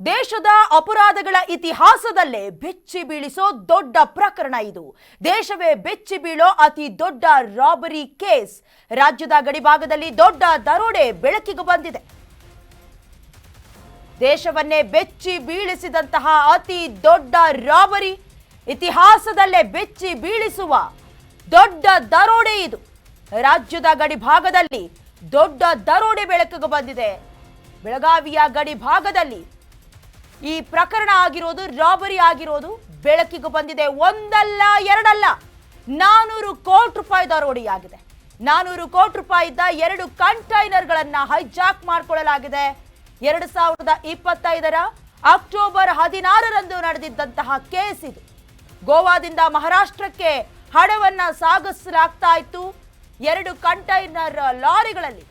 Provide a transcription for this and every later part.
ದೇಶದ ಅಪರಾಧಗಳ ಇತಿಹಾಸದಲ್ಲೇ ಬೆಚ್ಚಿ ಬೀಳಿಸೋ ದೊಡ್ಡ ಪ್ರಕರಣ ಇದು. ದೇಶವೇ ಬೆಚ್ಚಿ ಬೀಳೋ ಅತಿ ದೊಡ್ಡ ರಾಬರಿ ಕೇಸ್. ರಾಜ್ಯದ ಗಡಿಭಾಗದಲ್ಲಿ ದೊಡ್ಡ ದರೋಡೆ ಬೆಳಕಿಗೆ ಬಂದಿದೆ. ದೇಶವನ್ನೇ ಬೆಚ್ಚಿ ಬೀಳಿಸಿದಂತಹ ಅತಿ ದೊಡ್ಡ ರಾಬರಿ ಇತಿಹಾಸದಲ್ಲೇ ಬೆಚ್ಚಿ ಬೀಳಿಸುವ ದೊಡ್ಡ ದರೋಡೆ ಇದು. ರಾಜ್ಯದ ಗಡಿಭಾಗದಲ್ಲಿ ದೊಡ್ಡ ದರೋಡೆ ಬೆಳಕಿಗೆ ಬಂದಿದೆ. ಬೆಳಗಾವಿಯ ಗಡಿ ಭಾಗದಲ್ಲಿ ಈ ಪ್ರಕರಣ ಆಗಿರೋದು, ರಾಬರಿ ಆಗಿರೋದು ಬೆಳಕಿಗೆ ಬಂದಿದೆ. ಒಂದಲ್ಲ, ಎರಡಲ್ಲ, ನಾನೂರು ಕೋಟಿ ರೂಪಾಯಿ ದರೋಡೆಯಾಗಿದೆ ನಾನೂರು ಕೋಟಿ ರೂಪಾಯಿ ಇದ್ದ ಎರಡು ಕಂಟೈನರ್ಗಳನ್ನು ಹೈಜಾಕ್ ಮಾಡಿಕೊಳ್ಳಲಾಗಿದೆ. ಎರಡು ಸಾವಿರದ ಇಪ್ಪತ್ತೈದರ ಅಕ್ಟೋಬರ್ ಹದಿನಾರರಂದು ನಡೆದಿದ್ದಂತಹ ಕೇಸ್ ಇದು. ಗೋವಾದಿಂದ ಮಹಾರಾಷ್ಟ್ರಕ್ಕೆ ಹಣವನ್ನ ಸಾಗಿಸಲಾಗ್ತಾ ಇತ್ತು. ಎರಡು ಕಂಟೈನರ್ ಲಾರಿಗಳಲ್ಲಿ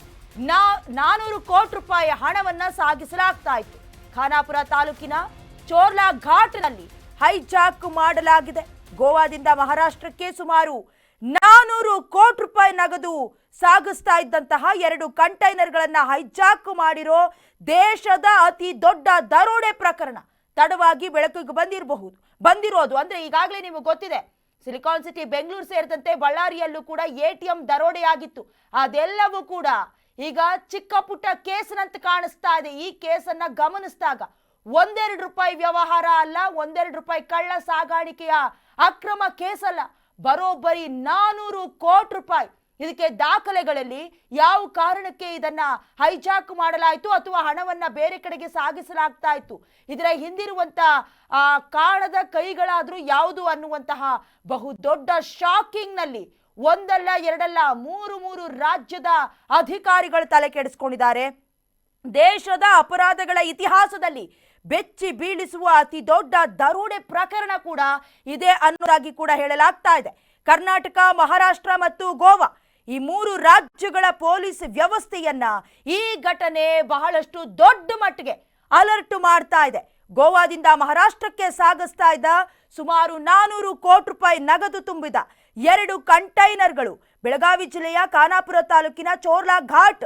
ನಾ ನಾನೂರು ಕೋಟಿ ರೂಪಾಯಿ ಹಣವನ್ನ ಸಾಗಿಸಲಾಗ್ತಾ ಇತ್ತು. ಖಾನಾಪುರ ತಾಲೂಕಿನ ಚೋರ್ಲಾ ಘಾಟ್ನಲ್ಲಿ ಹೈಜಾಕ್ ಮಾಡಲಾಗಿದೆ. ಗೋವಾದಿಂದ ಮಹಾರಾಷ್ಟ್ರಕ್ಕೆ ಸುಮಾರು ನಾನೂರು ಕೋಟಿ ರೂಪಾಯಿ ನಗದು ಸಾಗಿಸ್ತಾ ಇದ್ದಂತಹ ಎರಡು ಕಂಟೈನರ್ಗಳನ್ನು ಹೈಜಾಕ್ ಮಾಡಿರೋ ದೇಶದ ಅತಿ ದೊಡ್ಡ ದರೋಡೆ ಪ್ರಕರಣ ತಡವಾಗಿ ಬೆಳಕಿಗೆ ಬಂದಿರಬಹುದು, ಬಂದಿರೋದು. ಅಂದ್ರೆ ಈಗಾಗಲೇ ನಿಮಗೆ ಗೊತ್ತಿದೆ, ಸಿಲಿಕಾನ್ ಸಿಟಿ ಬೆಂಗಳೂರು ಸೇರಿದಂತೆ ಬಳ್ಳಾರಿಯಲ್ಲೂ ಕೂಡ ಎ ಟಿ ಎಂ ದರೋಡೆಯಾಗಿತ್ತು. ಅದೆಲ್ಲವೂ ಕೂಡ ಈಗ ಚಿಕ್ಕ ಪುಟ್ಟ ಕೇಸ್ನಂತ ಕಾಣಿಸ್ತಾ ಇದೆ. ಈ ಕೇಸನ್ನ ಗಮನಿಸಿದಾಗ ಒಂದೆರಡು ರೂಪಾಯಿ ವ್ಯವಹಾರ ಅಲ್ಲ, ಒಂದೆರಡು ರೂಪಾಯಿ ಕಳ್ಳ ಸಾಗಾಣಿಕೆಯ ಅಕ್ರಮ ಕೇಸಲ್ಲ. ಬರೋಬ್ಬರಿ ನಾನೂರು ಕೋಟಿ ರೂಪಾಯಿ. ಇದಕ್ಕೆ ದಾಖಲೆಗಳಲ್ಲಿ ಯಾವ ಕಾರಣಕ್ಕೆ ಇದನ್ನ ಹೈಜಾಕ್ ಮಾಡಲಾಯಿತು ಅಥವಾ ಹಣವನ್ನ ಬೇರೆ ಕಡೆಗೆ ಸಾಗಿಸಲಾಗ್ತಾ ಇತ್ತು? ಇದರ ಹಿಂದಿರುವಂತ, ಆ, ಕಾಣದ ಕೈಗಳಾದರೂ ಯಾವುದು ಅನ್ನುವಂತಹ ಬಹುದೊಡ್ಡ ಶಾಕಿಂಗ್ನಲ್ಲಿ ಶಾಕಿಂಗ್ನಲ್ಲಿ ಒಂದಲ್ಲ, ಎರಡಲ್ಲ, ಮೂರು ಮೂರು ರಾಜ್ಯದ ಅಧಿಕಾರಿಗಳು ತಲೆ ಕೆಡಿಸ್ಕೊಂಡಿದ್ದಾರೆ. ದೇಶದ ಅಪರಾಧಗಳ ಇತಿಹಾಸದಲ್ಲಿ ಬೆಚ್ಚಿ ಬೀಳಿಸುವ ಅತಿ ದೊಡ್ಡ ದರೋಡೆ ಪ್ರಕರಣ ಕೂಡ ಇದೆ ಅನ್ನೋದಾಗಿ ಕೂಡ ಹೇಳಲಾಗ್ತಾ ಇದೆ. ಕರ್ನಾಟಕ, ಮಹಾರಾಷ್ಟ್ರ ಮತ್ತು ಗೋವಾ ಈ ಮೂರು ರಾಜ್ಯಗಳ ಪೊಲೀಸ್ ವ್ಯವಸ್ಥೆಯನ್ನ ಈ ಘಟನೆ ಬಹಳಷ್ಟು ದೊಡ್ಡ ಮಟ್ಟಿಗೆ ಅಲರ್ಟ್ ಮಾಡ್ತಾ ಇದೆ. ಗೋವಾದಿಂದ ಮಹಾರಾಷ್ಟ್ರಕ್ಕೆ ಸಾಗಿಸ್ತಾ ಇದ್ದ ಸುಮಾರು ನಾನೂರು ಕೋಟಿ ರೂಪಾಯಿ ನಗದು ತುಂಬಿದ ಎರಡು ಕಂಟೈನರ್ಗಳು. ಬೆಳಗಾವಿ ಜಿಲ್ಲೆಯ ಖಾನಾಪುರ ತಾಲೂಕಿನ ಚೋರ್ಲಾ ಘಾಟ್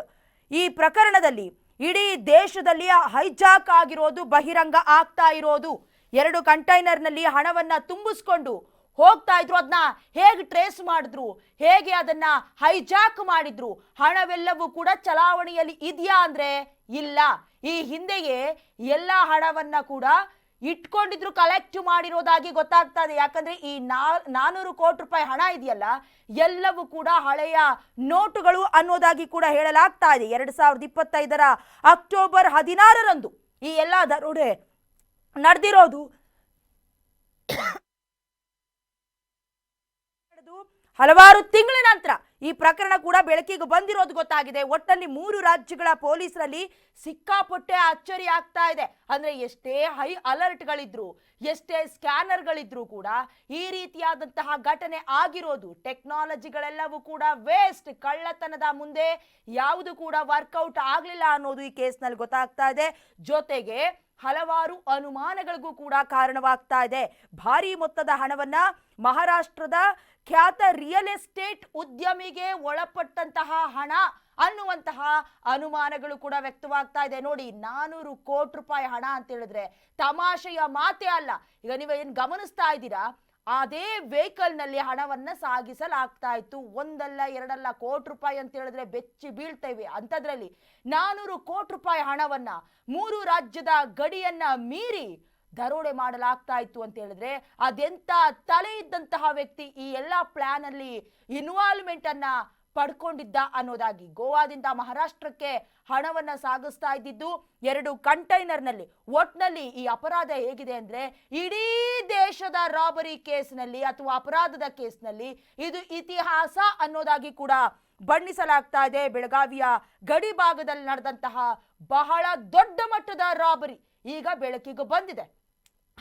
ಈ ಪ್ರಕರಣದಲ್ಲಿ ಇಡೀ ದೇಶದಲ್ಲಿ ಹೈಜಾಕ್ ಆಗಿರೋದು, ಬಹಿರಂಗ ಆಗ್ತಾ ಇರೋದು. ಎರಡು ಕಂಟೈನರ್ನಲ್ಲಿ ಹಣವನ್ನ ತುಂಬಿಸ್ಕೊಂಡು ಹೋಗ್ತಾ ಇದ್ರು. ಅದನ್ನ ಹೇಗೆ ಟ್ರೇಸ್ ಮಾಡಿದ್ರು? ಹೇಗೆ ಅದನ್ನ ಹೈಜಾಕ್ ಮಾಡಿದ್ರು? ಹಣವೆಲ್ಲವೂ ಕೂಡ ಚಲಾವಣೆಯಲ್ಲಿ ಇದೆಯಾ ಅಂದ್ರೆ ಇಲ್ಲ. ಈ ಹಿಂದೆಯೇ ಎಲ್ಲ ಹಣವನ್ನ ಕೂಡ ಇಟ್ಕೊಂಡಿದ್ರು ಕಲೆಕ್ಟ್ ಮಾಡಿರೋದಾಗಿ ಗೊತ್ತಾಗ್ತಾ ಇದೆ ಯಾಕಂದ್ರೆ ಈ ನಾನೂರು ಕೋಟಿ ರೂಪಾಯಿ ಹಣ ಇದೆಯಲ್ಲ, ಎಲ್ಲವೂ ಕೂಡ ಹಳೆಯ ನೋಟುಗಳು ಅನ್ನೋದಾಗಿ ಕೂಡ ಹೇಳಲಾಗ್ತಾ ಇದೆ. ಎರಡ್ ಸಾವಿರದ ಇಪ್ಪತ್ತೈದರ ಅಕ್ಟೋಬರ್ ಹದಿನಾರರಂದು ಈ ಎಲ್ಲ ದರೋಡೆ ನಡೆದಿರೋದು ನಡೆದು ಹಲವಾರು ತಿಂಗಳ ನಂತರ ಈ ಪ್ರಕರಣ ಕೂಡ ಬೆಳಕಿಗೆ ಬಂದಿರೋದು ಗೊತ್ತಾಗಿದೆ. ಒಟ್ಟಲ್ಲಿ ಮೂರು ರಾಜ್ಯಗಳ ಪೊಲೀಸರಲ್ಲಿ ಸಿಕ್ಕಾಪಟ್ಟೆ ಅಚ್ಚರಿ ಆಗ್ತಾ ಇದೆ. ಅಂದ್ರೆ ಎಷ್ಟೇ ಹೈ ಅಲರ್ಟ್ಗಳಿದ್ರು, ಎಷ್ಟೇ ಸ್ಕ್ಯಾನರ್ಗಳಿದ್ರು ಕೂಡ ಈ ರೀತಿಯಾದಂತಹ ಘಟನೆ ಆಗಿರೋದು, ಟೆಕ್ನಾಲಜಿಗಳೆಲ್ಲವೂ ಕೂಡ ವೇಸ್ಟ್. ಕಳ್ಳತನದ ಮುಂದೆ ಯಾವುದು ಕೂಡ ವರ್ಕೌಟ್ ಆಗಲಿಲ್ಲ ಅನ್ನೋದು ಈ ಕೇಸ್ನಲ್ಲಿ ಗೊತ್ತಾಗ್ತಾ ಇದೆ. ಜೊತೆಗೆ ಹಲವಾರು ಅನುಮಾನಗಳಿಗೂ ಕೂಡ ಕಾರಣವಾಗ್ತಾ ಇದೆ. ಭಾರಿ ಮೊತ್ತದ ಹಣವನ್ನ ಮಹಾರಾಷ್ಟ್ರದ ಖ್ಯಾತ ರಿಯಲ್ ಎಸ್ಟೇಟ್ ಉದ್ಯಮಿಗೆ ಒಳಪಟ್ಟಂತಹ ಹಣ ಅನ್ನುವಂತಹ ಅನುಮಾನಗಳು ಕೂಡ ವ್ಯಕ್ತವಾಗ್ತಾ ಇದೆ. ನೋಡಿ, ನಾನೂರು ಕೋಟಿ ರೂಪಾಯಿ ಹಣ ಅಂತ ಹೇಳಿದ್ರೆ ತಮಾಷೆಯ ಮಾತೇ ಅಲ್ಲ. ಈಗ ನೀವು ಏನ್ ಗಮನಿಸ್ತಾ ಇದ್ದೀರಾ? ಅದೇ ವೆಹಿಕಲ್ನಲ್ಲಿ ಹಣವನ್ನ ಸಾಗಿಸಲಾಗ್ತಾ ಇತ್ತು. ಒಂದಲ್ಲ, ಎರಡಲ್ಲ ಕೋಟಿ ರೂಪಾಯಿ ಅಂತ ಹೇಳಿದ್ರೆ ಬೆಚ್ಚಿ ಬೀಳ್ತೇವೆ ಅಂಥದ್ರಲ್ಲಿ ನಾನೂರು ಕೋಟಿ ರೂಪಾಯಿ ಹಣವನ್ನ ಮೂರು ರಾಜ್ಯದ ಗಡಿಯನ್ನ ಮೀರಿ ದರೋಡೆ ಮಾಡಲಾಗ್ತಾ ಇತ್ತು ಅಂತ ಹೇಳಿದ್ರೆ ಅದೆಂತ ತಲೆ ಇದ್ದಂತಹ ವ್ಯಕ್ತಿ ಈ ಎಲ್ಲ ಪ್ಲಾನ್ ಅಲ್ಲಿ ಇನ್ವಾಲ್ವ್ಮೆಂಟ್ ಅನ್ನ ಪಡ್ಕೊಂಡಿದ್ದ ಅನ್ನೋದಾಗಿ ಗೋವಾದಿಂದ ಮಹಾರಾಷ್ಟ್ರಕ್ಕೆ ಹಣವನ್ನ ಸಾಗಿಸ್ತಾ ಇದ್ದಿದ್ದು ಎರಡು ಕಂಟೈನರ್ನಲ್ಲಿ. ಒಟ್ನಲ್ಲಿ ಈ ಅಪರಾಧ ಹೇಗಿದೆ ಅಂದ್ರೆ ಇಡೀ ದೇಶದ ರಾಬರಿ ಕೇಸ್ನಲ್ಲಿ ಅಥವಾ ಅಪರಾಧದ ಕೇಸ್ನಲ್ಲಿ ಇದು ಇತಿಹಾಸ ಅನ್ನೋದಾಗಿ ಕೂಡ ಬಣ್ಣಿಸಲಾಗ್ತಾ ಇದೆ. ಬೆಳಗಾವಿಯ ಗಡಿ ಭಾಗದಲ್ಲಿ ನಡೆದಂತಹ ಬಹಳ ದೊಡ್ಡ ಮಟ್ಟದ ರಾಬರಿ ಈಗ ಬೆಳಕಿಗೆ ಬಂದಿದೆ.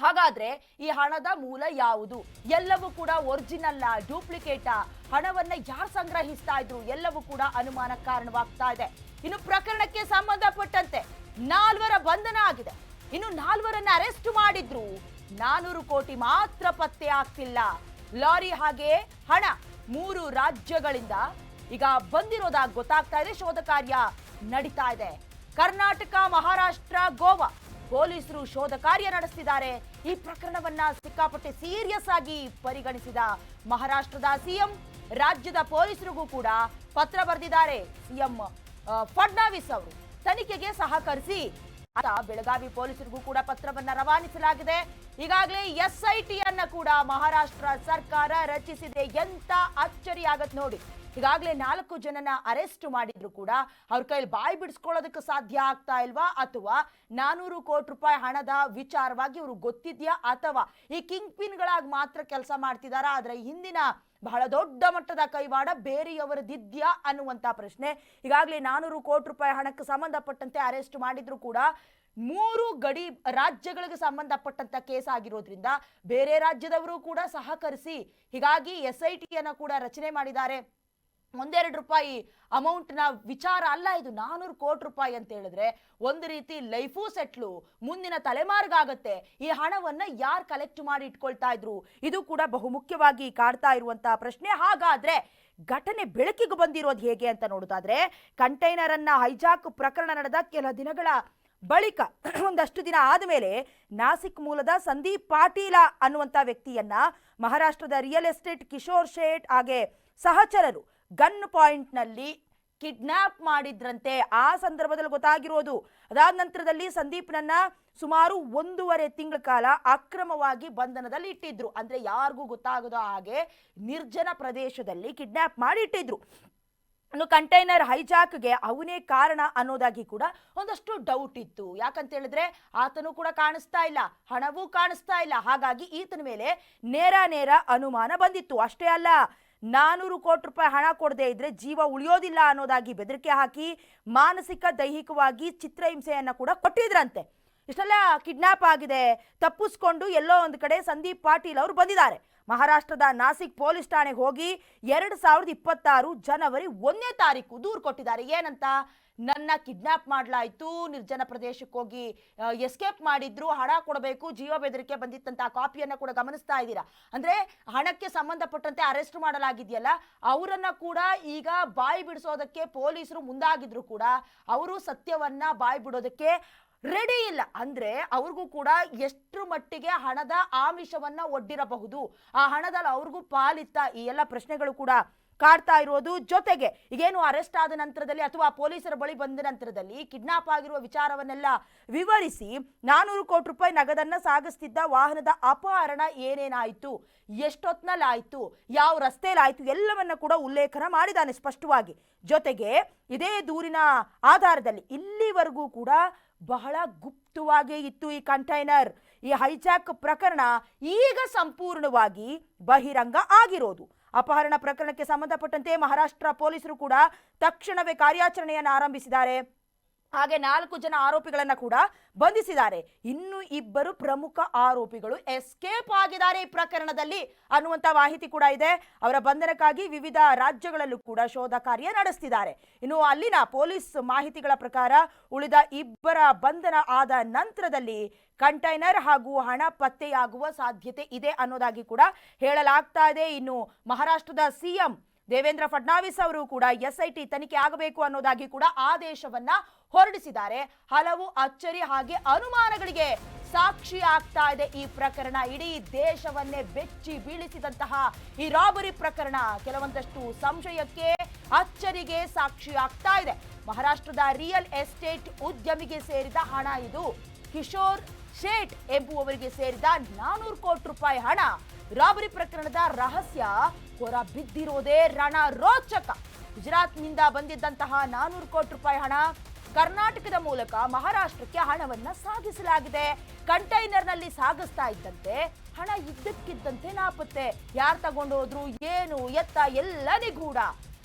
ಹಾಗಾದ್ರೆ ಈ ಹಣದ ಮೂಲ ಯಾವುದು? ಎಲ್ಲವೂ ಕೂಡ ಒರಿಜಿನಲ್ಲ ಡೂಪ್ಲಿಕೇಟಾ? ಹಣವನ್ನ ಯಾರು ಸಂಗ್ರಹಿಸ್ತಾ ಇದ್ರು? ಎಲ್ಲವೂ ಕೂಡ ಅನುಮಾನ ಕಾರಣವಾಗ್ತಾ ಇದೆ. ಇನ್ನು ಪ್ರಕರಣಕ್ಕೆ ಸಂಬಂಧಪಟ್ಟಂತೆ ನಾಲ್ವರ ಬಂಧನ ಆಗಿದೆ. ಇನ್ನು ನಾಲ್ವರನ್ನ ಅರೆಸ್ಟ್ ಮಾಡಿದ್ರು. ನಾನೂರು ಕೋಟಿ ಮಾತ್ರ ಪತ್ತೆ ಆಗ್ತಿಲ್ಲ. ಲಾರಿ ಹಾಗೆ ಹಣ ಮೂರು ರಾಜ್ಯಗಳಿಂದ ಈಗ ಬಂದಿರೋದಾಗ ಗೊತ್ತಾಗ್ತಾ ಇದೆ. ಶೋಧ ಕಾರ್ಯ ನಡೀತಾ ಇದೆ. ಕರ್ನಾಟಕ, ಮಹಾರಾಷ್ಟ್ರ, ಗೋವಾ. ಪೊಲೀಸರು ಶೋಧ ಕಾರ್ಯ ನಡೆಸಿದ್ದಾರೆ ಈ ಪ್ರಕರಣವನ್ನ ಸಿಕ್ಕಾಪಟ್ಟೆ ಸೀರಿಯಸ್ ಆಗಿ ಪರಿಗಣಿಸಿದ ಮಹಾರಾಷ್ಟ್ರದ ಸಿಎಂ, ರಾಜ್ಯದ ಪೊಲೀಸರಿಗೂ ಕೂಡ ಪತ್ರ ಬರೆದಿದ್ದಾರೆ. ಸಿಎಂ ಫಡ್ನಾವಿಸ್ ಅವರು ತನಿಖೆಗೆ ಸಹಕರಿಸಿ ಅಂತ ಬೆಳಗಾವಿ ಪೊಲೀಸರಿಗೂ ಕೂಡ ಪತ್ರವನ್ನ ರವಾನಿಸಲಾಗಿದೆ. ಈಗಾಗಲೇ ಎಸ್ಐಟಿಯನ್ನ ಕೂಡ ಮಹಾರಾಷ್ಟ್ರ ಸರ್ಕಾರ ರಚಿಸಿದೆ ಎಂತ ಅಚ್ಚರಿ ಆಗತ್ ನೋಡಿ. ಈಗಾಗಲೇ ನಾಲ್ಕು ಜನನ ಅರೆಸ್ಟ್ ಮಾಡಿದ್ರು ಕೂಡ ಅವ್ರ ಕೈಲಿ ಬಾಯಿ ಬಿಡಿಸ್ಕೊಳ್ಳೋದಕ್ಕೆ ಸಾಧ್ಯ ಆಗ್ತಾ ಇಲ್ವಾ? ಅಥವಾ ನಾನೂರು ಕೋಟಿ ರೂಪಾಯಿ ಹಣದ ವಿಚಾರವಾಗಿ ಇವರು ಗೊತ್ತಿದ್ಯಾ? ಅಥವಾ ಈ ಕಿಂಗ್ ಪಿನ್ಗಳಾಗಿ ಮಾತ್ರ ಕೆಲಸ ಮಾಡ್ತಿದಾರಾ? ಆದ್ರೆ ಹಿಂದಿನ ಬಹಳ ದೊಡ್ಡ ಮಟ್ಟದ ಕೈವಾಡ ಬೇರೆಯವರದಿದ್ಯಾ ಅನ್ನುವಂತ ಪ್ರಶ್ನೆ. ಈಗಾಗಲೇ ನಾನೂರು ಕೋಟಿ ರೂಪಾಯಿ ಹಣಕ್ಕೆ ಸಂಬಂಧಪಟ್ಟಂತೆ ಅರೆಸ್ಟ್ ಮಾಡಿದ್ರು ಕೂಡ ಮೂರು ಗಡಿ ರಾಜ್ಯಗಳಿಗೆ ಸಂಬಂಧಪಟ್ಟಂತ ಕೇಸ್ ಆಗಿರೋದ್ರಿಂದ ಬೇರೆ ರಾಜ್ಯದವರು ಕೂಡ ಸಹಕರಿಸಿ, ಹೀಗಾಗಿ ಎಸ್ ಐ ಟಿಯನ್ನು ಕೂಡ ರಚನೆ ಮಾಡಿದ್ದಾರೆ. ಒಂದೆರಡು ರೂಪಾಯಿ ಅಮೌಂಟ್ನ ವಿಚಾರ ಅಲ್ಲ, ಇದು ನಾನೂರು ಕೋಟಿ ರೂಪಾಯಿ ಅಂತ ಹೇಳಿದ್ರೆ ಒಂದು ರೀತಿ ಲೈಫು ಸೆಟ್ಲು ಮುಂದಿನ ತಲೆಮಾರಿಗಾಗತ್ತೆ ಈ ಹಣವನ್ನ ಯಾರು ಕಲೆಕ್ಟ್ ಮಾಡಿ ಇಟ್ಕೊಳ್ತಾ ಇದ್ರು? ಇದು ಕೂಡ ಬಹುಮುಖ್ಯವಾಗಿ ಕಾಡ್ತಾ ಇರುವಂತಹ ಪ್ರಶ್ನೆ. ಹಾಗಾದ್ರೆ ಘಟನೆ ಬೆಳಕಿಗೆ ಬಂದಿರೋದು ಹೇಗೆ ಅಂತ ನೋಡೋದಾದ್ರೆ ಕಂಟೈನರ್ ಅನ್ನ ಹೈಜಾಕ್ ಪ್ರಕರಣ ನಡೆದ ಕೆಲ ದಿನಗಳ ಬಳಿಕ, ಒಂದಷ್ಟು ದಿನ ಆದಮೇಲೆ ನಾಸಿಕ್ ಮೂಲದ ಸಂದೀಪ್ ಪಾಟೀಲ ಅನ್ನುವಂಥ ವ್ಯಕ್ತಿಯನ್ನ ಮಹಾರಾಷ್ಟ್ರದ ರಿಯಲ್ ಎಸ್ಟೇಟ್ ಕಿಶೋರ್ ಶೇಟ್ ಹಾಗೆ ಸಹಚರರು ಗನ್ ಪಾಯಿಂಟ್ನಲ್ಲಿ ಕಿಡ್ನಾಪ್ ಮಾಡಿದ್ರಂತೆ. ಆ ಸಂದರ್ಭದಲ್ಲಿ ಗೊತ್ತಾಗಿರೋದು. ಅದಾದ ನಂತರದಲ್ಲಿ ಸಂದೀಪ್ನನ್ನ ಸುಮಾರು ಒಂದೂವರೆ ತಿಂಗಳ ಕಾಲ ಅಕ್ರಮವಾಗಿ ಬಂಧನದಲ್ಲಿ ಇಟ್ಟಿದ್ರು. ಅಂದ್ರೆ ಯಾರಿಗೂ ಗೊತ್ತಾಗದ ಹಾಗೆ ನಿರ್ಜನ ಪ್ರದೇಶದಲ್ಲಿ ಕಿಡ್ನಾಪ್ ಮಾಡಿ ಇಟ್ಟಿದ್ರು. ಕಂಟೈನರ್ ಹೈಜಾಕ್ಗೆ ಅವನೇ ಕಾರಣ ಅನ್ನೋದಾಗಿ ಕೂಡ ಒಂದಷ್ಟು ಡೌಟ್ ಇತ್ತು. ಯಾಕಂತ ಹೇಳಿದ್ರೆ ಆತನು ಕೂಡ ಕಾಣಿಸ್ತಾ ಇಲ್ಲ, ಹಣವೂ ಕಾಣಿಸ್ತಾ ಇಲ್ಲ. ಹಾಗಾಗಿ ಈತನ ಮೇಲೆ ನೇರ ನೇರ ಅನುಮಾನ ಬಂದಿತ್ತು. ಅಷ್ಟೇ ಅಲ್ಲ ನಾನೂರು ಕೋಟಿ ರೂಪಾಯಿ ಹಣ ಕೊಡದೇ ಇದ್ರೆ ಜೀವ ಉಳಿಯೋದಿಲ್ಲ ಅನ್ನೋದಾಗಿ ಬೆದರಿಕೆ ಹಾಕಿ ಮಾನಸಿಕ, ದೈಹಿಕವಾಗಿ ಚಿತ್ರಹಿಂಸೆಯನ್ನು ಕೂಡ ಕೊಟ್ಟಿದ್ರಂತೆ. ಇಷ್ಟೆಲ್ಲ ಕಿಡ್ನಾಪ್ ಆಗಿದೆ. ತಪ್ಪಿಸ್ಕೊಂಡು ಎಲ್ಲೋ ಒಂದು ಕಡೆ ಸಂದೀಪ್ ಪಾಟೀಲ್ ಅವರು ಬಂದಿದ್ದಾರೆ. ಮಹಾರಾಷ್ಟ್ರದ ನಾಸಿಕ್ ಪೊಲೀಸ್ ಠಾಣೆಗೆ ಹೋಗಿ ಎರಡು ಸಾವಿರದ ಇಪ್ಪತ್ತಾರು ಜನವರಿ ಒಂದನೇ ತಾರೀಕು ದೂರು ಕೊಟ್ಟಿದ್ದಾರೆ. ಏನಂತ? ನನ್ನ ಕಿಡ್ನಾಪ್ ಮಾಡಲಾಯಿತು, ನಿರ್ಜನ ಪ್ರದೇಶಕ್ಕೆ ಹೋಗಿ ಎಸ್ಕೇಪ್ ಮಾಡಿದ್ರು, ಹಣ ಕೊಡಬೇಕು, ಜೀವ ಬೆದರಿಕೆ ಬಂದಿತ್ತಂತ ಕಾಪಿಯನ್ನ ಕೂಡ ಗಮನಿಸ್ತಾ ಇದ್ದೀರಾ? ಅಂದ್ರೆ ಹಣಕ್ಕೆ ಸಂಬಂಧಪಟ್ಟಂತೆ ಅರೆಸ್ಟ್ ಮಾಡಲಾಗಿದೆಯಲ್ಲ, ಅವರನ್ನ ಕೂಡ ಈಗ ಬಾಯಿ ಬಿಡಿಸೋದಕ್ಕೆ ಪೊಲೀಸರು ಮುಂದಾಗಿದ್ರು ಕೂಡ ಅವರು ಸತ್ಯವನ್ನ ಬಾಯಿ ಬಿಡೋದಕ್ಕೆ ರೆಡಿ ಇಲ್ಲ. ಅಂದ್ರೆ ಅವ್ರಿಗೂ ಕೂಡ ಎಷ್ಟು ಮಟ್ಟಿಗೆ ಹಣದ ಆಮಿಷವನ್ನ ಒಡ್ಡಿರಬಹುದು. ಆ ಹಣದಲ್ಲಿ ಅವ್ರಿಗೂ ಪಾಲಿತ್ತ ಈ ಎಲ್ಲ ಪ್ರಶ್ನೆಗಳು ಕೂಡ. ಕಾಡ್ತಾ ಇರೋದು. ಜೊತೆಗೆ ಈಗೇನು ಅರೆಸ್ಟ್ ಆದ ನಂತರದಲ್ಲಿ ಅಥವಾ ಪೊಲೀಸರ ಬಳಿ ಬಂದ ನಂತರದಲ್ಲಿ ಕಿಡ್ನಾಪ್ ಆಗಿರುವ ವಿಚಾರವನ್ನೆಲ್ಲ ವಿವರಿಸಿ ನಾನೂರು ಕೋಟಿ ರೂಪಾಯಿ ನಗದನ್ನ ಸಾಗಿಸ್ತಿದ್ದ ವಾಹನದ ಅಪಹರಣ ಏನೇನಾಯಿತು ಎಷ್ಟೊತ್ನಲ್ಲಿ ಆಯ್ತು ಯಾವ ರಸ್ತೆಯಲ್ಲಿ ಆಯ್ತು ಎಲ್ಲವನ್ನ ಕೂಡ ಉಲ್ಲೇಖನ ಮಾಡಿದ್ದಾನೆ ಸ್ಪಷ್ಟವಾಗಿ. ಜೊತೆಗೆ ಇದೇ ದೂರಿನ ಆಧಾರದಲ್ಲಿ ಇಲ್ಲಿವರೆಗೂ ಕೂಡ ಬಹಳ ಗುಪ್ತವಾಗಿ ಇತ್ತು ಈ ಕಂಟೈನರ್. ಈ ಹೈಜಾಕ್ ಪ್ರಕರಣ ಈಗ ಸಂಪೂರ್ಣವಾಗಿ ಬಹಿರಂಗ ಆಗಿರೋದು. ಅಪಹರಣ ಪ್ರಕರಣಕ್ಕೆ ಸಂಬಂಧಪಟ್ಟಂತೆ ಮಹಾರಾಷ್ಟ್ರ ಪೊಲೀಸರು ಕೂಡ ತಕ್ಷಣವೇ ಕಾರ್ಯಾಚರಣೆಯನ್ನು ಆರಂಭಿಸಿದ್ದಾರೆ. ಹಾಗೆ ನಾಲ್ಕು ಜನ ಆರೋಪಿಗಳನ್ನ ಕೂಡ ಬಂಧಿಸಿದ್ದಾರೆ. ಇನ್ನು ಇಬ್ಬರು ಪ್ರಮುಖ ಆರೋಪಿಗಳು ಎಸ್ಕೇಪ್ ಆಗಿದ್ದಾರೆ ಈ ಪ್ರಕರಣದಲ್ಲಿ ಅನ್ನುವಂತ ಮಾಹಿತಿ ಕೂಡ ಇದೆ. ಅವರ ಬಂಧನಕ್ಕಾಗಿ ವಿವಿಧ ರಾಜ್ಯಗಳಲ್ಲೂ ಕೂಡ ಶೋಧ ಕಾರ್ಯ ನಡೆಸ್ತಿದ್ದಾರೆ. ಇನ್ನು ಅಲ್ಲಿನ ಪೊಲೀಸ್ ಮಾಹಿತಿಗಳ ಪ್ರಕಾರ ಉಳಿದ ಇಬ್ಬರ ಬಂಧನ ಆದ ನಂತರದಲ್ಲಿ ಕಂಟೈನರ್ ಹಾಗೂ ಹಣ ಪತ್ತೆಯಾಗುವ ಸಾಧ್ಯತೆ ಇದೆ ಅನ್ನೋದಾಗಿ ಕೂಡ ಹೇಳಲಾಗ್ತಾ ಇದೆ. ಇನ್ನು ಮಹಾರಾಷ್ಟ್ರದ ಸಿಎಂ ದೇವೇಂದ್ರ ಫಡ್ನಾವಿಸ್ ಅವರು ಕೂಡ ಎಸ್ಐಟಿ ತನಿಖೆ ಆಗಬೇಕು ಅನ್ನೋದಾಗಿ ಕೂಡ ಆದೇಶವನ್ನ ಹೊರಡಿಸಿದ್ದಾರೆ. ಹಲವು ಅಚ್ಚರಿ ಹಾಗೆ ಅನುಮಾನಗಳಿಗೆ ಸಾಕ್ಷಿ ಆಗ್ತಾ ಇದೆ ಈ ಪ್ರಕರಣ. ಇಡೀ ದೇಶವನ್ನೇ ಬೆಚ್ಚಿ ಬೀಳಿಸಿದಂತಹ ಈ ರಾಬರಿ ಪ್ರಕರಣ. ಕೆಲವೊಂದಷ್ಟು ಸಂಶಯಕ್ಕೆ, ಅಚ್ಚರಿಗೆ ಸಾಕ್ಷಿ ಆಗ್ತಾ ಇದೆ. ಮಹಾರಾಷ್ಟ್ರದ ರಿಯಲ್ ಎಸ್ಟೇಟ್ ಉದ್ಯಮಿಗೆ ಸೇರಿದ ಹಣ ಇದು. ಕಿಶೋರ್ ಶೇಟ್ ಎಂಬುವವರಿಗೆ ಸೇರಿದ ನಾನೂರು ಕೋಟಿ ರೂಪಾಯಿ ಹಣ. ರಾಬರಿ ಪ್ರಕರಣದ ರಹಸ್ಯ ಹೊರ ಬಿದ್ದಿರೋದೇ ರಣ ರೋಚಕ ಗುಜರಾತ್ನಿಂದ ಬಂದಿದ್ದಂತಹ ನಾನೂರು ಕೋಟಿ ರೂಪಾಯಿ ಹಣ ಕರ್ನಾಟಕದ ಮೂಲಕ ಮಹಾರಾಷ್ಟ್ರಕ್ಕೆ ಹಣವನ್ನ ಸಾಗಿಸಲಾಗಿದೆ. ಕಂಟೈನರ್ನಲ್ಲಿ ಸಾಗಿಸ್ತಾ ಇದ್ದಂತೆ ಹಣ ಇದ್ದಕ್ಕಿದ್ದಂತೆ ನಾಪತ್ತೆ. ಯಾರು ತಗೊಂಡು ಹೋದ್ರು, ಏನು, ಎತ್ತ ಎಲ್ಲ ನಿಗೂಢ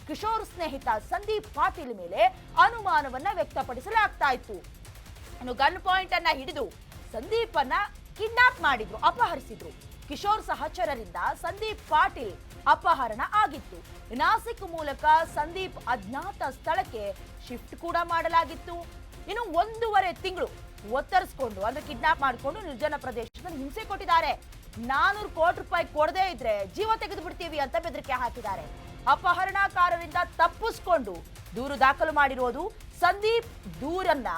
ಕಿಶೋರ್ ಸ್ನೇಹಿತ ಸಂದೀಪ್ ಪಾಟೀಲ್ ಮೇಲೆ ಅನುಮಾನವನ್ನ ವ್ಯಕ್ತಪಡಿಸಲಾಗ್ತಾ ಇತ್ತು. ಗನ್ ಪಾಯಿಂಟ್ ಅನ್ನ ಹಿಡಿದು ಸಂದೀಪನ್ನ ಕಿಡ್ನಾಪ್ ಮಾಡಿದ್ರು, ಅಪಹರಿಸಿದ್ರು. ಕಿಶೋರ್ ಸಹಚರರಿಂದ ಸಂದೀಪ್ ಪಾಟೀಲ್ ಅಪಹರಣ ಆಗಿತ್ತು. ನಾಸಿಕ್ ಮೂಲಕ ಸಂದೀಪ್ ಅಜ್ಞಾತ ಸ್ಥಳಕ್ಕೆ ಶಿಫ್ಟ್ ಕೂಡ ಮಾಡಲಾಗಿತ್ತು. ಇನ್ನು ಒಂದೂವರೆ ತಿಂಗಳು ಒತ್ತರಿಸ್ಕೊಂಡು, ಅಂದ್ರೆ ಕಿಡ್ನಾಪ್ ಮಾಡಿಕೊಂಡು ನಿರ್ಜನ ಪ್ರದೇಶದಲ್ಲಿ ಹಿಂಸೆ ಕೊಟ್ಟಿದ್ದಾರೆ. ನಾನೂರು ಕೋಟಿ ರೂಪಾಯಿ ಕೊಡದೇ ಇದ್ರೆ ಜೀವ ತೆಗೆದು ಬಿಡ್ತೀವಿ ಅಂತ ಬೆದರಿಕೆ ಹಾಕಿದ್ದಾರೆ. ಅಪಹರಣಕಾರರಿಂದ ತಪ್ಪಿಸ್ಕೊಂಡು ದೂರು ದಾಖಲು ಮಾಡಿರೋದು ಸಂದೀಪ್ ದೂರನ್ನ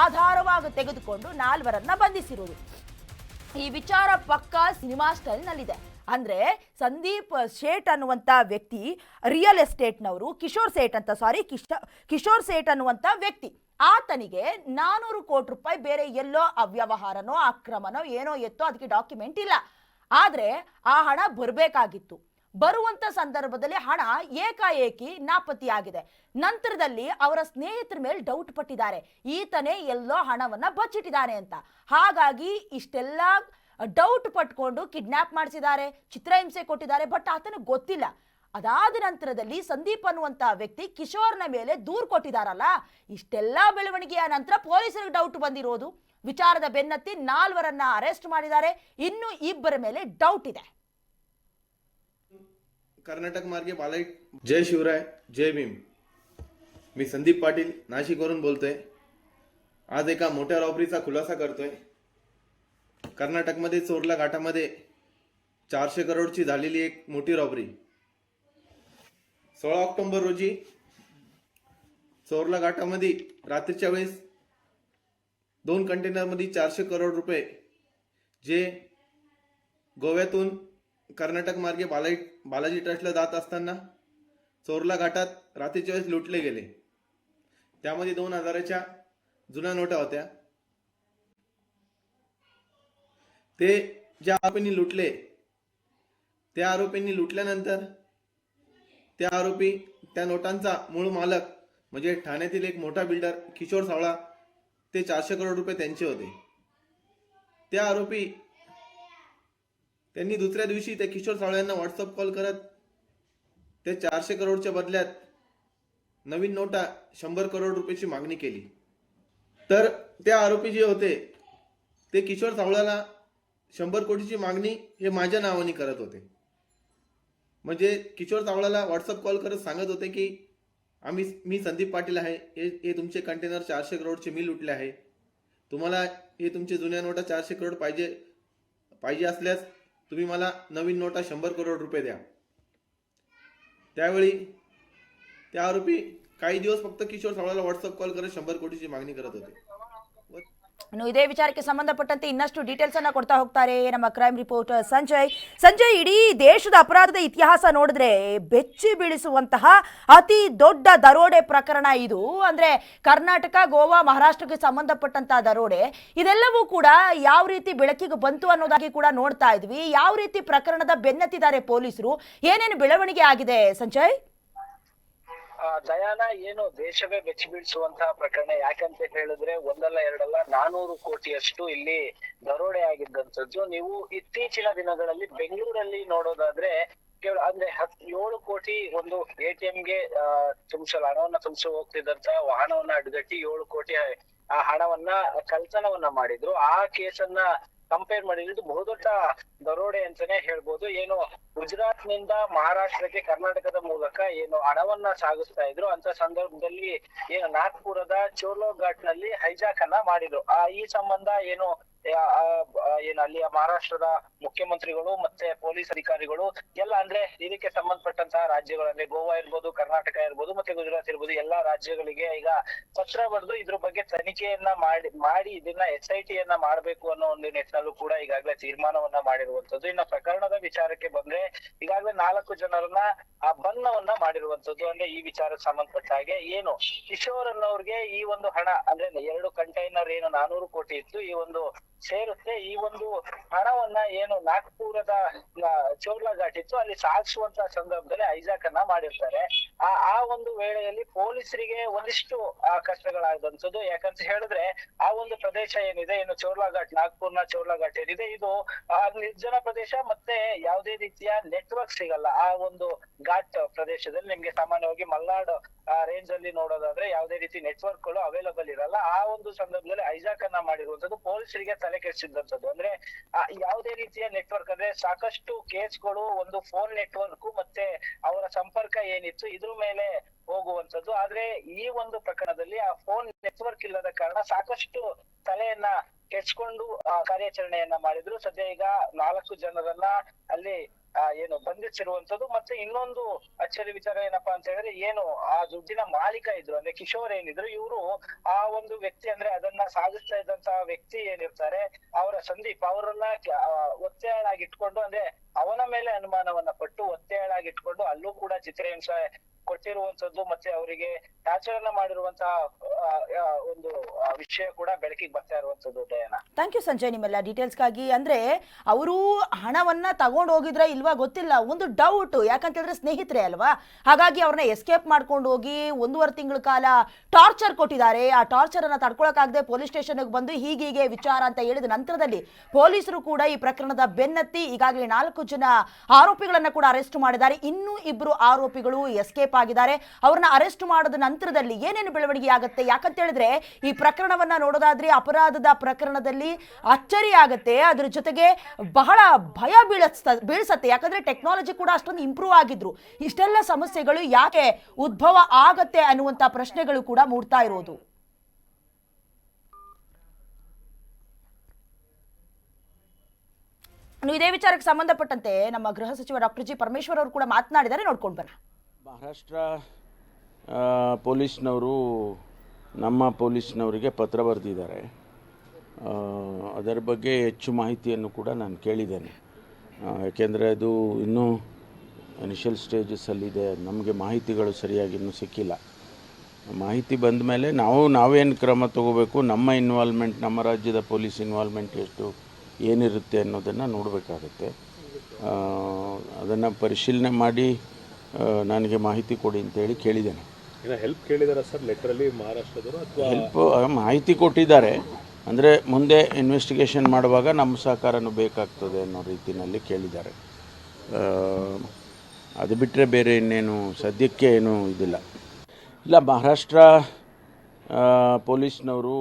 ಆಧಾರವಾಗಿ ತೆಗೆದುಕೊಂಡು ನಾಲ್ವರನ್ನ ಬಂಧಿಸಿರುವುದು ಈ ವಿಚಾರ ಪಕ್ಕಾ ಸಿನಿಮಾ ಸ್ಟೈಲ್ನಲ್ಲಿದೆ. ಅಂದ್ರೆ ಸಂದೀಪ್ ಶೇಟ್ ಅನ್ನುವಂಥ ವ್ಯಕ್ತಿ ರಿಯಲ್ ಎಸ್ಟೇಟ್ನವರು ಕಿಶೋರ್ ಸೇಠ್ ಅಂತ ಸಾರಿ ಕಿಶ, ಕಿಶೋರ್ ಸೇಟ್ ಅನ್ನುವಂಥ ವ್ಯಕ್ತಿ. ಆತನಿಗೆ ನಾನೂರು ಕೋಟಿ ರೂಪಾಯಿ ಬೇರೆ ಎಲ್ಲೋ ಅವ್ಯವಹಾರನೋ, ಅಕ್ರಮನೋ ಏನೋ ಎತ್ತೋ ಅದಕ್ಕೆ ಡಾಕ್ಯುಮೆಂಟ್ ಇಲ್ಲ. ಆದರೆ ಆ ಹಣ ಬರಬೇಕಾಗಿತ್ತು. ಬರುವಂತ ಸಂದರ್ಭದಲ್ಲಿ ಹಣ ಏಕಾಏಕಿ ನಾಪತ್ತೆಯಾಗಿದೆ. ನಂತರದಲ್ಲಿ ಅವರ ಸ್ನೇಹಿತರ ಮೇಲೆ ಡೌಟ್ ಪಟ್ಟಿದ್ದಾರೆ. ಈತನೇ ಎಲ್ಲೋ ಹಣವನ್ನ ಬಚ್ಚಿಟ್ಟಿದ್ದಾನೆ ಅಂತ. ಹಾಗಾಗಿ ಇಷ್ಟೆಲ್ಲ ಡೌಟ್ ಪಟ್ಕೊಂಡು ಕಿಡ್ನಾಪ್ ಮಾಡಿಸಿದ್ದಾರೆ ಚಿತ್ರಹಿಂಸೆ ಕೊಟ್ಟಿದ್ದಾರೆ ಬಟ್ ಆತನಿಗೆ ಗೊತ್ತಿಲ್ಲ ಅದಾದ ನಂತರದಲ್ಲಿ ಸಂದೀಪ್ ಅನ್ನುವಂತ ವ್ಯಕ್ತಿ ಕಿಶೋರ್ನ ಮೇಲೆ ದೂರು ಕೊಟ್ಟಿದ್ದಾರಲ್ಲ ಇಷ್ಟೆಲ್ಲ ಬೆಳವಣಿಗೆಯ ನಂತರ ಪೊಲೀಸರಿಗೆ ಡೌಟ್ ಬಂದಿರೋದು ವಿಚಾರದ ಬೆನ್ನತ್ತಿ ನಾಲ್ವರನ್ನ ಅರೆಸ್ಟ್ ಮಾಡಿದ್ದಾರೆ ಇನ್ನು ಇಬ್ಬರ ಮೇಲೆ ಡೌಟ್ ಇದೆ कर्नाटक मार्गे बालाई जय शिवराय जय भीम मी संदीप पाटील नाशिकवरून बोलतोय आज एका मोठ्या रॉबरीचा खुलासा करतोय कर्नाटकमध्ये चोरला घाटामध्ये चारशे करोडची झालेली एक मोठी रॉबरी. सोळा ऑक्टोबर रोजी चोरला घाटामध्ये रात्रीच्या वेळेस दोन कंटेनरमध्ये चारशे करोड रुपये जे गोव्यातून कर्नाटक मार्गे बालाजी बालाजी ट्रस्टला जात असताना चोरला घाटात रात्रीच्या वेळेस लुटले गेले. त्यामध्ये दोन हजाराच्या जुन्या नोटा होत्या. ते ज्या आरोपींनी लुटले त्या आरोपींनी लुटल्यानंतर त्या आरोपी त्या नोटांचा मूळ मालक म्हणजे ठाण्यातील एक मोठा बिल्डर किशोर सावळा ते चारशे करोड रुपये त्यांचे होते. त्या आरोपी त्यांनी दुसऱ्या दिवशी त्या किशोर सावळे यांना व्हॉट्सअप कॉल करत ते चारशे करोडच्या बदल्यात नवीन नोटा शंभर करोड रुपयाची मागणी केली. तर त्या आरोपी जे होते ते किशोर सावळ्याला शंभर कोटीची मागणी हे माझ्या नावाने करत होते. म्हणजे किशोर चावळाला व्हॉट्सअप कॉल करत सांगत होते की आम्ही मी संदीप पाटील आहे. हे हे तुमचे कंटेनर चारशे करोडचे मी लुटले आहे. तुम्हाला हे तुमचे जुन्या नोटा चारशे करोड पाहिजे पाहिजे असल्यास तुम्ही मला नवीन नोटा शंभर करोड रुपये द्या. त्यावेळी त्या आरोपी काही दिवस फक्त किशोर सावळाला व्हॉट्सअप कॉल करत शंभर कोटीची मागणी करत होते. ಇನ್ನು ಇದೇ ವಿಚಾರಕ್ಕೆ ಸಂಬಂಧಪಟ್ಟಂತೆ ಇನ್ನಷ್ಟು ಡೀಟೇಲ್ಸ್ ಅನ್ನ ಕೊಡ್ತಾ ಹೋಗ್ತಾರೆ ನಮ್ಮ ಕ್ರೈಮ್ ರಿಪೋರ್ಟರ್ ಸಂಜಯ್. ಸಂಜಯ್, ಇಡೀ ದೇಶದ ಅಪರಾಧದ ಇತಿಹಾಸ ನೋಡಿದ್ರೆ ಬೆಚ್ಚಿ ಬೀಳಿಸುವಂತಹ ಅತಿ ದೊಡ್ಡ ದರೋಡೆ ಪ್ರಕರಣ ಇದು. ಅಂದ್ರೆ ಕರ್ನಾಟಕ, ಗೋವಾ, ಮಹಾರಾಷ್ಟ್ರಕ್ಕೆ ಸಂಬಂಧಪಟ್ಟಂತಹ ದರೋಡೆ. ಇದೆಲ್ಲವೂ ಕೂಡ ಯಾವ ರೀತಿ ಬೆಳಕಿಗೆ ಬಂತು ಅನ್ನೋದಾಗಿ ಕೂಡ ನೋಡ್ತಾ ಇದ್ವಿ. ಯಾವ ರೀತಿ ಪ್ರಕರಣದ ಬೆನ್ನತ್ತಿದ್ದಾರೆ ಪೊಲೀಸರು? ಏನೇನು ಬೆಳವಣಿಗೆ ಆಗಿದೆ ಸಂಜಯ್? ದಯಾನ ಏನು ದೇಶವೇ ಬೆಚ್ಚಿ ಬೀಳಿಸುವಂತಹ ಪ್ರಕರಣ. ಯಾಕಂತ ಹೇಳಿದ್ರೆ ಒಂದಲ್ಲ ಎರಡಲ್ಲ ನಾನೂರು ಕೋಟಿಯಷ್ಟು ಇಲ್ಲಿ ದರೋಡೆ ಆಗಿದ್ದಂಥದ್ದು. ನೀವು ಇತ್ತೀಚಿನ ದಿನಗಳಲ್ಲಿ ಬೆಂಗಳೂರಲ್ಲಿ ನೋಡೋದಾದ್ರೆ ಕೇವಲ ಅಂದ್ರೆ ಹತ್ ಏಳು ಕೋಟಿ ಒಂದು ಎ ಟಿ ಗೆ ತುಂಬಿಸಲು ಹಣವನ್ನ ತುಂಬಿಸಿ ಹೋಗ್ತಿದ್ದಂತಹ ವಾಹನವನ್ನ ಅಡ್ಗಟ್ಟಿ ಏಳು ಕೋಟಿ ಆ ಹಣವನ್ನ ಕಳ್ತನವನ್ನ ಮಾಡಿದ್ರು. ಆ ಕೇಸನ್ನ ಕಂಪೇರ್ ಮಾಡಿದ್ರೆ ಇದು ಬಹುದೊಡ್ಡ ದರೋಡೆ ಅಂತಾನೆ ಹೇಳ್ಬೋದು. ಏನು ಗುಜರಾತ್ನಿಂದ ಮಹಾರಾಷ್ಟ್ರಕ್ಕೆ ಕರ್ನಾಟಕದ ಮೂಲಕ ಏನು ಹಣವನ್ನ ಸಾಗಿಸ್ತಾ ಇದ್ರು. ಅಂತ ಸಂದರ್ಭದಲ್ಲಿ ಏನು ನಾಗ್ಪುರದ ಚೋಲೋ ಘಾಟ್ನಲ್ಲಿ ಹೈಜಾಕ್ ಅನ್ನ ಮಾಡಿದ್ರು. ಆ ಈ ಸಂಬಂಧ ಏನು ಏನು ಅಲ್ಲಿಯ ಮಹಾರಾಷ್ಟ್ರದ ಮುಖ್ಯಮಂತ್ರಿಗಳು ಮತ್ತೆ ಪೊಲೀಸ್ ಅಧಿಕಾರಿಗಳು ಎಲ್ಲ ಅಂದ್ರೆ ಇದಕ್ಕೆ ಸಂಬಂಧಪಟ್ಟಂತಹ ರಾಜ್ಯಗಳು ಗೋವಾ ಇರ್ಬೋದು, ಕರ್ನಾಟಕ ಇರ್ಬೋದು, ಮತ್ತೆ ಗುಜರಾತ್ ಇರ್ಬೋದು, ಎಲ್ಲಾ ರಾಜ್ಯಗಳಿಗೆ ಈಗ ಪತ್ರ ಬರೆದು ಇದ್ರ ಬಗ್ಗೆ ತನಿಖೆಯನ್ನ ಮಾಡಿ ಮಾಡಿ ಇದನ್ನ ಎಸ್ ಐ ಟಿ ಯನ್ನ ಮಾಡ್ಬೇಕು ಅನ್ನೋ ಒಂದು ನಿಟ್ಟಿನಲ್ಲೂ ಕೂಡ ಈಗಾಗಲೇ ತೀರ್ಮಾನವನ್ನ ಮಾಡಿರುವಂತದ್ದು ಇನ್ನ ಪ್ರಕರಣದ ವಿಚಾರಕ್ಕೆ ಬಂದ್ರೆ ಈಗಾಗಲೇ ನಾಲ್ಕು ಜನರನ್ನ ಆ ಬಂಧನವನ್ನ ಮಾಡಿರುವಂತದ್ದು ಅಂದ್ರೆ ಈ ವಿಚಾರಕ್ಕೆ ಸಂಬಂಧಪಟ್ಟ ಹಾಗೆ ಏನು ಕಿಶೋರ್ ಅನ್ನೋರ್ಗೆ ಈ ಒಂದು ಹಣ, ಅಂದ್ರೆ ಎರಡು ಕಂಟೈನರ್ ಏನು ನಾನೂರು ಕೋಟಿ ಇತ್ತು. ಈ ಒಂದು ಸೇರುತ್ತೆ. ಈ ಒಂದು ಹಣವನ್ನ ಏನು ನಾಗ್ಪುರದ ಚೋರ್ಲಾ ಘಾಟ್ ಇತ್ತು ಅಲ್ಲಿ ಸಾಗಿಸುವಂತ ಸಂದರ್ಭದಲ್ಲಿ ಐಜಾಕ್ ಅನ್ನ ಮಾಡಿರ್ತಾರೆ. ಆ ಆ ಒಂದು ವೇಳೆಯಲ್ಲಿ ಪೊಲೀಸರಿಗೆ ಒಂದಿಷ್ಟು ಆ, ಕಷ್ಟಗಳಾದಂಥದ್ದು. ಯಾಕಂತ ಹೇಳಿದ್ರೆ ಆ ಒಂದು ಪ್ರದೇಶ ಏನಿದೆ? ಏನು ಚೋರ್ಲಾ ಘಾಟ್ ನಾಗ್ಪುರ್ನ ಚೋರ್ಲಾ ಘಾಟ್ ಏನಿದೆ? ಇದು ಆ, ನಿರ್ಜನ ಪ್ರದೇಶ ಮತ್ತೆ ಯಾವುದೇ ರೀತಿಯ ನೆಟ್ವರ್ಕ್ ಸಿಗಲ್ಲ. ಆ ಒಂದು ಘಾಟ್ ಪ್ರದೇಶದಲ್ಲಿ ನಿಮ್ಗೆ ಸಾಮಾನ್ಯವಾಗಿ ಮಲ್ನಾಡ್ ರೇಂಜ್ ಅಲ್ಲಿ ನೋಡೋದಾದ್ರೆ ಯಾವುದೇ ರೀತಿ ನೆಟ್ವರ್ಕ್ಗಳು ಅವೈಲಬಲ್ ಇರಲ್ಲ. ಆ ಒಂದು ಸಂದರ್ಭದಲ್ಲಿ ಐಜಾಕ್ ಅನ್ನ ಮಾಡಿರುವಂತದ್ದು ಪೊಲೀಸರಿಗೆ ತಲೆ ಕೆಡಿಸಿದಂತದ್ದು ಅಂದ್ರೆ ಯಾವುದೇ ರೀತಿಯ ನೆಟ್ವರ್ಕ್ ಅಂದ್ರೆ ಸಾಕಷ್ಟು ಕೇಸ್ಗಳು, ಒಂದು ಫೋನ್ ನೆಟ್ವರ್ಕ್ ಮತ್ತೆ ಅವರ ಸಂಪರ್ಕ ಏನಿತ್ತು, ಇದ್ರ ಮೇಲೆ ಹೋಗುವಂತದ್ದು ಆದ್ರೆ, ಈ ಒಂದು ಪ್ರಕರಣದಲ್ಲಿ ಆ ಫೋನ್ ನೆಟ್ವರ್ಕ್ ಇಲ್ಲದ ಕಾರಣ ಸಾಕಷ್ಟು ತಲೆಯನ್ನ ಕೆಚ್ಕೊಂಡು ಕಾರ್ಯಾಚರಣೆಯನ್ನ ಮಾಡಿದ್ರು. ಸದ್ಯ ಈಗ ನಾಲ್ಕು ಜನರನ್ನ ಅಲ್ಲಿ ಏನು ಬಂಧಿಸಿರುವಂತದ್ದು ಮತ್ತೆ ಇನ್ನೊಂದು ಅಚ್ಚರಿ ವಿಚಾರ ಏನಪ್ಪಾ ಅಂತ ಹೇಳಿದ್ರೆ ಏನು ಆ ದುಡ್ಡಿನ ಮಾಲೀಕ ಇದ್ರು, ಅಂದ್ರೆ ಕಿಶೋರ್ ಏನಿದ್ರು, ಇವರು ಆ ಒಂದು ವ್ಯಕ್ತಿ ಅಂದ್ರೆ ಅದನ್ನ ಸಾಗಿಸ್ತಾ ಇದ್ದಂತಹ ವ್ಯಕ್ತಿ ಏನಿರ್ತಾರೆ, ಅವರ ಸಂದೀಪ್ ಅವರನ್ನ ಒತ್ತೆಯಾಳಾಗಿ ಇಟ್ಕೊಂಡು ಅಂದ್ರೆ ಅವನ ಮೇಲೆ ಅನುಮಾನವನ್ನ ಪಟ್ಟು ಒತ್ತೆಯಾಳಾಗಿ ಇಟ್ಕೊಂಡು ಅಲ್ಲೂ ಕೂಡ ಚಿತ್ರಹಿಂಸೆ ಕೊಟ್ಟಿರುವಂತದ್ದು ಮತ್ತೆ ಅವರಿಗೆ ಆಚರಣೆ ಮಾಡಿರುವಂತಹ ಒಂದು ವಿಷಯ ಕೂಡ ಬೆಳಕಿಗೆ ಬರ್ತಾ ಇರುವಂತದ್ದು ಡಯಾನ ಥ್ಯಾಂಕ್ ಯು ಸಂಜಯ್, ನಿಮ್ಮೆಲ್ಲ ಡೀಟೇಲ್ಸ್ಗಾಗಿ ಅಂದ್ರೆ ಅವರು ಹಣವನ್ನ ತಗೊಂಡು ಹೋಗಿದ್ರೆ ಇಲ್ವಾ ಗೊತ್ತಿಲ್ಲ. ಒಂದು ಡೌಟ್ ಯಾಕಂತ ಹೇಳಿದ್ರೆ ಸ್ನೇಹಿತರೆ ಅಲ್ವಾ? ಹಾಗಾಗಿ ಅವ್ರನ್ನ ಎಸ್ಕೇಪ್ ಮಾಡ್ಕೊಂಡು ಹೋಗಿ ಒಂದೂವರೆ ತಿಂಗಳ ಕಾಲ ಟಾರ್ಚರ್ ಕೊಟ್ಟಿದ್ದಾರೆ. ಆ ಟಾರ್ಚರ್ ಅನ್ನ ತಡ್ಕೊಳಕಾಗದೆ ಪೊಲೀಸ್ ಸ್ಟೇಷನ್ಗೆ ಬಂದು ಹೀಗೀಗೆ ವಿಚಾರ ಅಂತ ಹೇಳಿದ ನಂತರದಲ್ಲಿ ಪೊಲೀಸರು ಕೂಡ ಈ ಪ್ರಕರಣದ ಬೆನ್ನತ್ತಿ ಈಗಾಗಲೇ ನಾಲ್ಕು ಜನ ಆರೋಪಿಗಳನ್ನ ಕೂಡ ಅರೆಸ್ಟ್ ಮಾಡಿದ್ದಾರೆ. ಇನ್ನೂ ಇಬ್ಬರು ಆರೋಪಿಗಳು ಎಸ್ಕೇಪ್ ಆಗಿದ್ದಾರೆ ಅವ್ರನ್ನ ಅರೆಸ್ಟ್ ಮಾಡಿದ ನಂತರದಲ್ಲಿ ಏನೇನು ಬೆಳವಣಿಗೆ ಆಗುತ್ತೆ ಯಾಕಂತ ಹೇಳಿದ್ರೆ, ಈ ಪ್ರಕರಣವನ್ನ ನೋಡೋದಾದ್ರೆ ಅಪರಾಧದ ಪ್ರಕರಣದಲ್ಲಿ ಅಚ್ಚರಿ ಆಗುತ್ತೆ. ಅದ್ರ ಜೊತೆಗೆ ಬಹಳ ಭಯ ಬೀಳಿಸ್ತ, ಬೀಳಿಸತ್ತೆ. ಯಾಕಂದ್ರೆ ಟೆಕ್ನಾಲಜಿ ಕೂಡ ಅಷ್ಟೊಂದು ಇಂಪ್ರೂವ್ ಆಗಿದ್ರು. ಇಷ್ಟೆಲ್ಲ ಸಮಸ್ಯೆಗಳು ಯಾಕೆ ಉದ್ಭವ ಆಗತ್ತೆ ಅನ್ನುವಂತ ಪ್ರಶ್ನೆಗಳು ಕೂಡ ಮೂಡ್ತಾ ಇರೋದು. ಇದೇ ವಿಚಾರಕ್ಕೆ ಸಂಬಂಧಪಟ್ಟಂತೆ ನಮ್ಮ ಗೃಹ ಸಚಿವ ಡಾಕ್ಟರ್ ಜಿ ಪರಮೇಶ್ವರ್ ಅವರು ಕೂಡ ಮಾತನಾಡಿದ್ದಾರೆ. ನೋಡ್ಕೊಂಡು ಬರೋಣ ಮಹಾರಾಷ್ಟ್ರ ಪೊಲೀಸ್ನವರು ನಮ್ಮ ಪೊಲೀಸ್ನವರಿಗೆ ಪತ್ರ ಬರೆದಿದ್ದಾರೆ. ಅದರ ಬಗ್ಗೆ ಹೆಚ್ಚು ಮಾಹಿತಿಯನ್ನು ಕೂಡ ನಾನು ಕೇಳಿದ್ದೇನೆ. ಯಾಕೆಂದರೆ ಅದು ಇನ್ನೂ ಇನಿಷಿಯಲ್ ಸ್ಟೇಜಸ್ಸಲ್ಲಿದೆ ನಮಗೆ ಮಾಹಿತಿಗಳು ಸರಿಯಾಗಿ ಇನ್ನೂ ಸಿಕ್ಕಿಲ್ಲ. ಮಾಹಿತಿ ಬಂದ ಮೇಲೆ ನಾವು, ನಾವೇನು ಕ್ರಮ ತಗೋಬೇಕು, ನಮ್ಮ ಇನ್ವಾಲ್ವ್ಮೆಂಟ್ ನಮ್ಮ ರಾಜ್ಯದ ಪೊಲೀಸ್ ಇನ್ವಾಲ್ವ್ಮೆಂಟ್ ಎಷ್ಟು, ಏನಿರುತ್ತೆ ಅನ್ನೋದನ್ನು ನೋಡಬೇಕಾಗುತ್ತೆ. ಅದನ್ನು ಪರಿಶೀಲನೆ ಮಾಡಿ ನನಗೆ ಮಾಹಿತಿ ಕೊಡಿ ಅಂತೇಳಿ ಕೇಳಿದ್ದೇನೆ. ಹೆಲ್ಪ್ ಕೇಳಿದಾರ ಸರ್ ಲೆಟ್ರಲ್ಲಿ ಮಹಾರಾಷ್ಟ್ರದವರು ಅಥವಾ ಹೆಲ್ಪ್ ಮಾಹಿತಿ ಕೊಟ್ಟಿದ್ದಾರೆ. ಅಂದರೆ ಮುಂದೆ ಇನ್ವೆಸ್ಟಿಗೇಷನ್ ಮಾಡುವಾಗ ನಮ್ಮ ಸಹಕಾರನೂ ಬೇಕಾಗ್ತದೆ ಅನ್ನೋ ರೀತಿಯಲ್ಲಿ ಕೇಳಿದ್ದಾರೆ. ಅದು ಬಿಟ್ಟರೆ ಬೇರೆ ಇನ್ನೇನು ಸದ್ಯಕ್ಕೆ ಏನೂ ಇದಿಲ್ಲ. ಇಲ್ಲ ಮಹಾರಾಷ್ಟ್ರ ಪೊಲೀಸ್ನವರು